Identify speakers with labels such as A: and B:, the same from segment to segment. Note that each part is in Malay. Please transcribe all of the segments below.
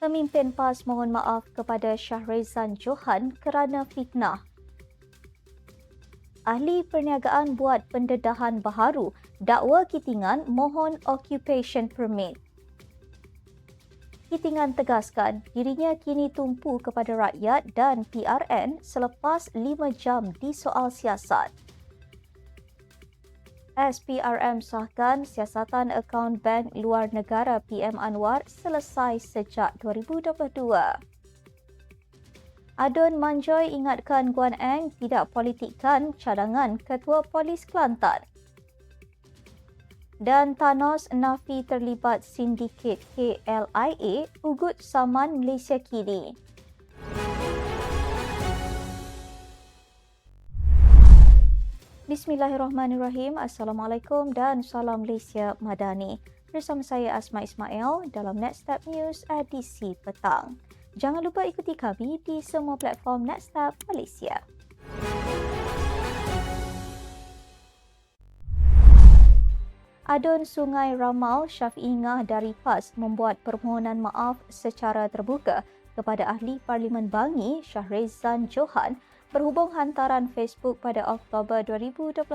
A: Pemimpin PAS mohon maaf kepada Syahrezan Johan kerana fitnah. Ahli perniagaan buat pendedahan baharu, dakwa Kitingan mohon occupation permit. Kitingan tegaskan dirinya kini tumpu kepada rakyat dan PRN selepas 5 jam di soal siasat. SPRM sahkan siasatan akaun bank luar negara PM Anwar selesai sejak 2022. Adun Manjoy ingatkan Guan Eng tidak politikkan cadangan Ketua Polis Kelantan. Dan Thanos Nafi terlibat sindiket KLIA ugut saman Malaysia kini. Bismillahirrahmanirrahim. Assalamualaikum dan salam Malaysia Madani. Bersama saya Asma Ismail dalam Nextstep News edisi petang. Jangan lupa ikuti kami di semua platform Nextstep Malaysia. Adun Sungai Ramal Syafi'ingah dari PAS membuat permohonan maaf secara terbuka kepada Ahli Parlimen Bangi Syahrezan Johan berhubung hantaran Facebook pada Oktober 2022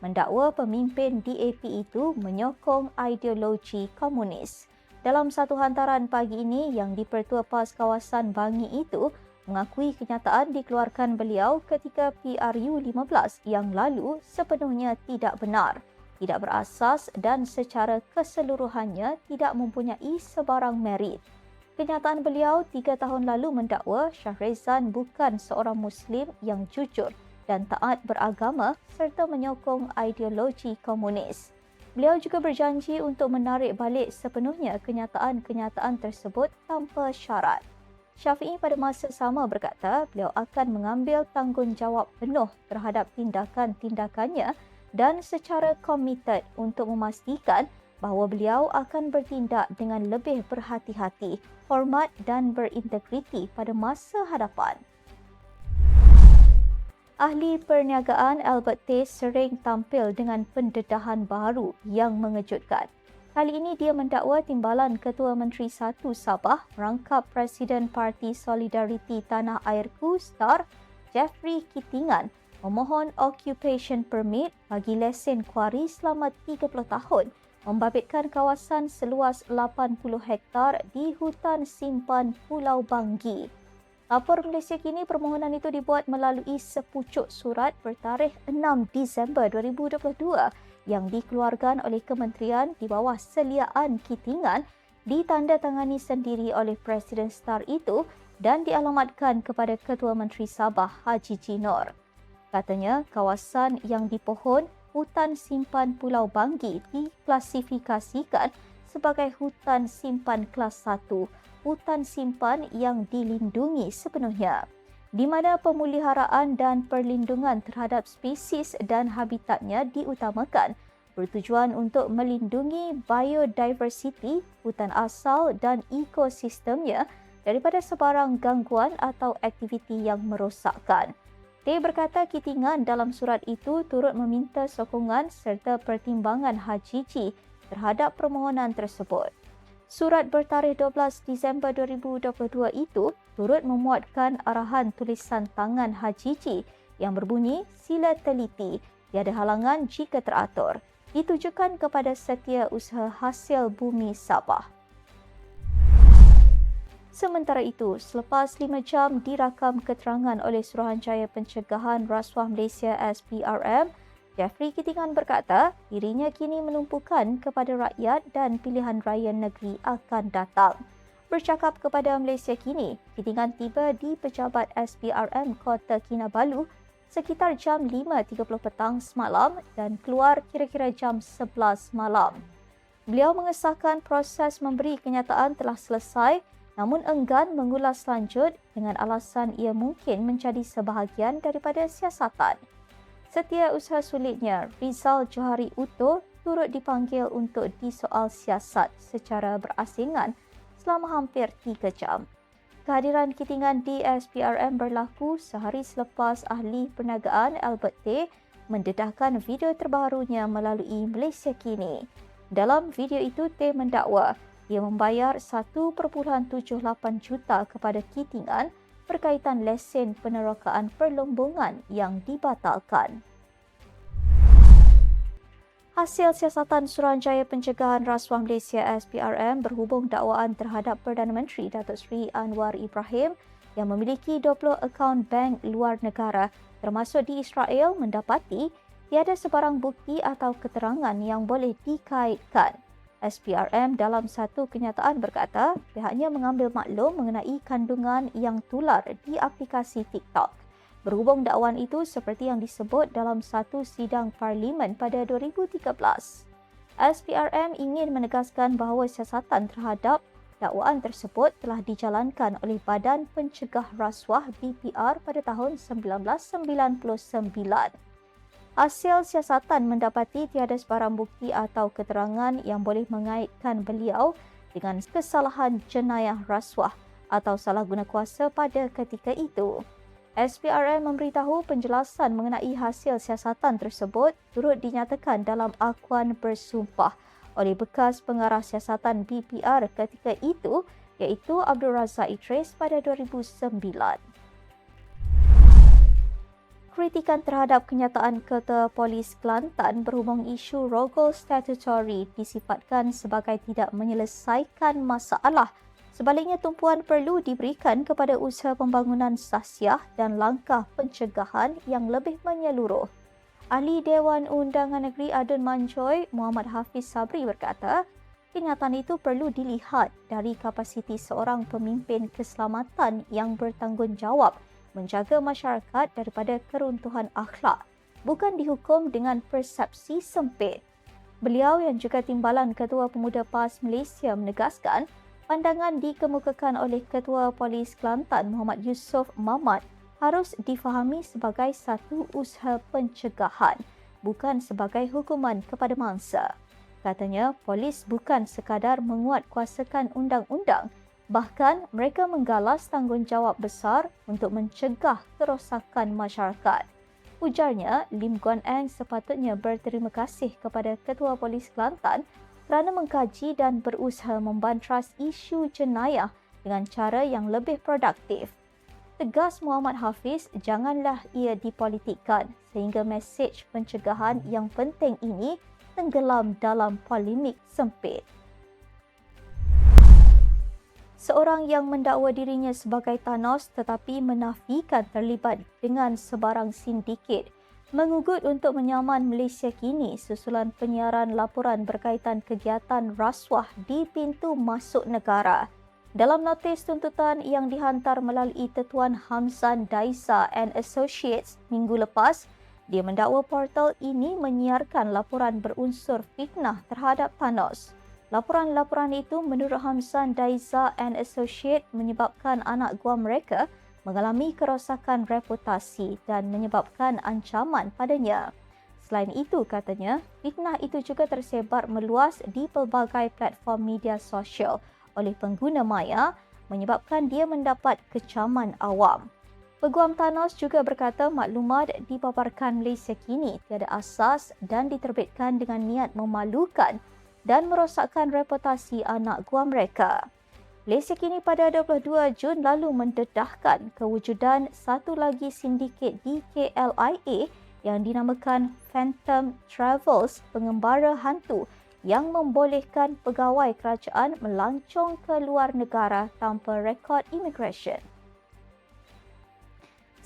A: mendakwa pemimpin DAP itu menyokong ideologi komunis. Dalam satu hantaran pagi ini yang dipertua PAS kawasan Bangi itu mengakui kenyataan dikeluarkan beliau ketika PRU 15 yang lalu sepenuhnya tidak benar, tidak berasas dan secara keseluruhannya tidak mempunyai sebarang merit. Kenyataan beliau tiga tahun lalu mendakwa Syahrezan bukan seorang Muslim yang jujur dan taat beragama serta menyokong ideologi komunis. Beliau juga berjanji untuk menarik balik sepenuhnya kenyataan-kenyataan tersebut tanpa syarat. Syafi'i pada masa sama berkata beliau akan mengambil tanggungjawab penuh terhadap tindakan-tindakannya dan secara komited untuk memastikan bahawa beliau akan bertindak dengan lebih berhati-hati, hormat dan berintegriti pada masa hadapan. Ahli perniagaan Albert T sering tampil dengan pendedahan baru yang mengejutkan. Kali ini dia mendakwa timbalan Ketua Menteri Satu Sabah merangkap Presiden Parti Solidariti Tanah Airku Star Jeffrey Kitingan memohon occupation permit bagi lesen kuari selama 30 tahun membabitkan kawasan seluas 80 hektar di hutan simpan Pulau Banggi. Lapor Malaysia kini permohonan itu dibuat melalui sepucuk surat bertarikh 6 Disember 2022 yang dikeluarkan oleh kementerian di bawah seliaan Kitingan ditandatangani sendiri oleh Presiden Star itu dan dialamatkan kepada Ketua Menteri Sabah Haji Jinor. Katanya kawasan yang dipohon hutan simpan Pulau Banggi diklasifikasikan sebagai hutan simpan kelas 1, hutan simpan yang dilindungi sepenuhnya, di mana pemeliharaan dan perlindungan terhadap spesies dan habitatnya diutamakan bertujuan untuk melindungi biodiversiti hutan asal dan ekosistemnya daripada sebarang gangguan atau aktiviti yang merosakkan. Tay berkata Kitingan dalam surat itu turut meminta sokongan serta pertimbangan HGG terhadap permohonan tersebut. Surat bertarikh 12 Disember 2022 itu turut memuatkan arahan tulisan tangan HGG yang berbunyi sila teliti tiada halangan jika teratur ditujukan kepada setia usaha hasil bumi Sabah. Sementara itu, selepas lima jam dirakam keterangan oleh Suruhanjaya Pencegahan Rasuah Malaysia SPRM, Jeffrey Kitingan berkata dirinya kini menumpukan kepada rakyat dan pilihan raya negeri akan datang. Bercakap kepada Malaysia kini, Kitingan tiba di pejabat SPRM Kota Kinabalu sekitar jam 5.30 petang semalam dan keluar kira-kira jam 11 malam. Beliau mengesahkan proses memberi kenyataan telah selesai namun enggan mengulas lanjut dengan alasan ia mungkin menjadi sebahagian daripada siasatan. Setia usaha sulitnya, Rizal Johari Uto turut dipanggil untuk disoal siasat secara berasingan selama hampir tiga jam. Kehadiran Kitingan di SPRM berlaku sehari selepas ahli perniagaan Albert T mendedahkan video terbarunya melalui Malaysia Kini. Dalam video itu, T mendakwa ia membayar 1.78 juta kepada Kitingan berkaitan lesen penerokaan perlombongan yang dibatalkan. Hasil siasatan Suruhanjaya Pencegahan Rasuah Malaysia SPRM berhubung dakwaan terhadap Perdana Menteri Datuk Seri Anwar Ibrahim yang memiliki 20 akaun bank luar negara termasuk di Israel mendapati tiada sebarang bukti atau keterangan yang boleh dikaitkan. SPRM dalam satu kenyataan berkata pihaknya mengambil maklum mengenai kandungan yang tular di aplikasi TikTok. Berhubung dakwaan itu seperti yang disebut dalam satu sidang parlimen pada 2013. SPRM ingin menegaskan bahawa siasatan terhadap dakwaan tersebut telah dijalankan oleh Badan Pencegah Rasuah BPR pada tahun 1999. Hasil siasatan mendapati tiada sebarang bukti atau keterangan yang boleh mengaitkan beliau dengan kesalahan jenayah rasuah atau salah guna kuasa pada ketika itu. SPRM memberitahu penjelasan mengenai hasil siasatan tersebut turut dinyatakan dalam akuan bersumpah oleh bekas pengarah siasatan BPR ketika itu iaitu Abdul Razak Idris pada 2009. Kritikan terhadap kenyataan Ketua Polis Kelantan berhubung isu rogol statutory disifatkan sebagai tidak menyelesaikan masalah Sebaliknya, tumpuan perlu diberikan kepada usaha pembangunan sasiah dan langkah pencegahan yang lebih menyeluruh. Ahli Dewan Undangan Negeri Adun Manjoy, Muhammad Hafiz Sabri berkata, kenyataan itu perlu dilihat dari kapasiti seorang pemimpin keselamatan yang bertanggungjawab menjaga masyarakat daripada keruntuhan akhlak, bukan dihukum dengan persepsi sempit. Beliau yang juga timbalan Ketua Pemuda PAS Malaysia menegaskan pandangan dikemukakan oleh Ketua Polis Kelantan Muhammad Yusof Mamat harus difahami sebagai satu usaha pencegahan bukan sebagai hukuman kepada mangsa. Katanya, polis bukan sekadar menguatkuasakan undang-undang, bahkan mereka menggalas tanggungjawab besar untuk mencegah kerosakan masyarakat. Ujarnya, Lim Guan Eng sepatutnya berterima kasih kepada Ketua Polis Kelantan kerana mengkaji dan berusaha membantras isu jenayah dengan cara yang lebih produktif. Tegas Muhammad Hafiz, janganlah ia dipolitikkan sehingga mesej pencegahan yang penting ini tenggelam dalam polemik sempit. Seorang yang mendakwa dirinya sebagai Thanos tetapi menafikan terlibat dengan sebarang sindiket mengugut untuk menyaman Malaysia kini susulan penyiaran laporan berkaitan kegiatan rasuah di pintu masuk negara. Dalam notis tuntutan yang dihantar melalui Tetuan Hamzan Daisa and Associates minggu lepas, dia mendakwa portal ini menyiarkan laporan berunsur fitnah terhadap Thanos. Laporan-laporan itu menurut Hamzan Daisa and Associates menyebabkan anak gua mereka mengalami kerosakan reputasi dan menyebabkan ancaman padanya. Selain itu, katanya, fitnah itu juga tersebar meluas di pelbagai platform media sosial oleh pengguna maya menyebabkan dia mendapat kecaman awam. Peguam Thanos juga berkata maklumat dipaparkan Malaysia kini tiada asas dan diterbitkan dengan niat memalukan dan merosakkan reputasi anak gua mereka. Malaysia kini pada 22 Jun lalu mendedahkan kewujudan satu lagi sindiket di KLIA yang dinamakan Phantom Travels pengembara hantu yang membolehkan pegawai kerajaan melancong ke luar negara tanpa rekod immigration.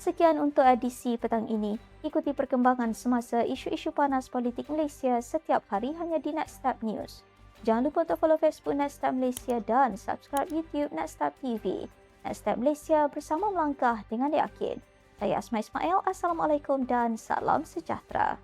A: Sekian untuk edisi petang ini. Ikuti perkembangan semasa isu-isu panas politik Malaysia setiap hari hanya di Next Step News. Jangan lupa untuk follow Facebook Netstab Malaysia dan subscribe YouTube Netstab TV. Netstab Malaysia bersama melangkah dengan yakin. Saya Asma Ismail. Assalamualaikum dan salam sejahtera.